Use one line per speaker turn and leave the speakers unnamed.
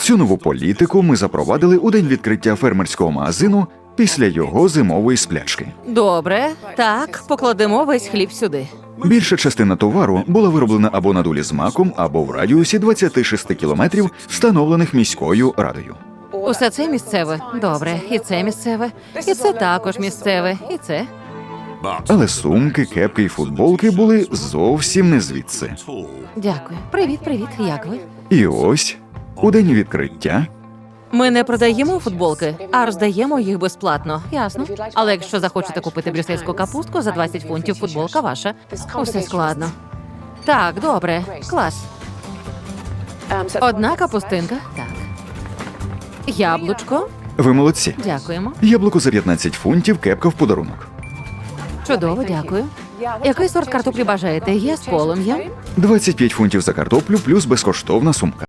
Цю нову політику ми запровадили у день відкриття фермерського магазину після його зимової сплячки.
Добре, так, покладемо весь хліб сюди.
Більша частина товару була вироблена або на дулі з маком, або в радіусі 26 кілометрів, встановлених міською радою.
Усе це місцеве. Добре, і це місцеве, і це також місцеве, і це.
Але сумки, кепки і футболки були зовсім не звідси.
Дякую. Привіт, привіт. Як ви?
І ось у день відкриття
Ми не продаємо футболки, а роздаємо їх безплатно. Ясно. Але якщо захочете купити брюссельську капустку за 20 фунтів, футболка ваша. Усе складно. Так, добре, клас. Одна капустинка. Так. Яблучко.
ви молодці.
Дякуємо.
Яблуко за 15 фунтів, кепка в подарунок.
Чудово, дякую. Який сорт картоплі бажаєте? Є з полум'ям?
25 фунтів за картоплю плюс безкоштовна сумка.